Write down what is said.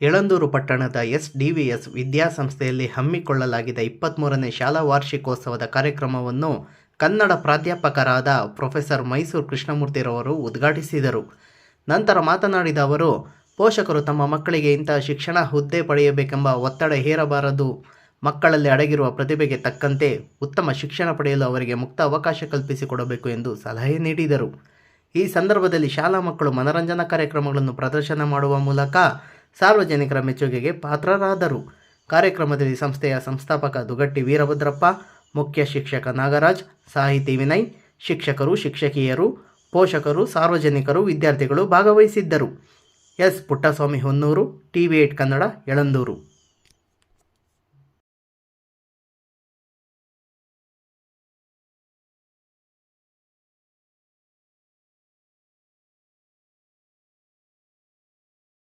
ಯಳಂದೂರು ಪಟ್ಟಣದ S DVS ವಿದ್ಯಾಸಂಸ್ಥೆಯಲ್ಲಿ ಹಮ್ಮಿಕೊಳ್ಳಲಾಗಿದ್ದ ಇಪ್ಪತ್ತ್ಮೂರನೇ ಶಾಲಾ ವಾರ್ಷಿಕೋತ್ಸವದ ಕಾರ್ಯಕ್ರಮವನ್ನು ಕನ್ನಡ ಪ್ರಾಧ್ಯಾಪಕರಾದ ಪ್ರೊಫೆಸರ್ ಮೈಸೂರು ಕೃಷ್ಣಮೂರ್ತಿರವರು ಉದ್ಘಾಟಿಸಿದರು. ನಂತರ ಮಾತನಾಡಿದ ಅವರು, ಪೋಷಕರು ತಮ್ಮ ಮಕ್ಕಳಿಗೆ ಇಂತಹ ಶಿಕ್ಷಣ ಹುದ್ದೆ ಪಡೆಯಬೇಕೆಂಬ ಒತ್ತಡ ಹೇರಬಾರದು. ಮಕ್ಕಳಲ್ಲಿ ಅಡಗಿರುವ ಪ್ರತಿಭೆಗೆ ತಕ್ಕಂತೆ ಉತ್ತಮ ಶಿಕ್ಷಣ ಪಡೆಯಲು ಅವರಿಗೆ ಮುಕ್ತ ಅವಕಾಶ ಕಲ್ಪಿಸಿಕೊಡಬೇಕು ಎಂದು ಸಲಹೆ ನೀಡಿದರು. ಈ ಸಂದರ್ಭದಲ್ಲಿ ಶಾಲಾ ಮಕ್ಕಳು ಮನರಂಜನಾ ಕಾರ್ಯಕ್ರಮಗಳನ್ನು ಪ್ರದರ್ಶನ ಮಾಡುವ ಮೂಲಕ ಸಾರ್ವಜನಿಕರ ಮೆಚ್ಚುಗೆಗೆ ಪಾತ್ರರಾದರು. ಕಾರ್ಯಕ್ರಮದಲ್ಲಿ ಸಂಸ್ಥೆಯ ಸಂಸ್ಥಾಪಕ ದುಗಟ್ಟಿ ವೀರಭದ್ರಪ್ಪ, ಮುಖ್ಯ ಶಿಕ್ಷಕ ನಾಗರಾಜ್, ಸಾಹಿತಿ ವಿನಯ್, ಶಿಕ್ಷಕರು, ಶಿಕ್ಷಕಿಯರು, ಪೋಷಕರು, ಸಾರ್ವಜನಿಕರು, ವಿದ್ಯಾರ್ಥಿಗಳು ಭಾಗವಹಿಸಿದ್ದರು. S. Puttaswamy Honnur TV eight Kannada, Yalandur.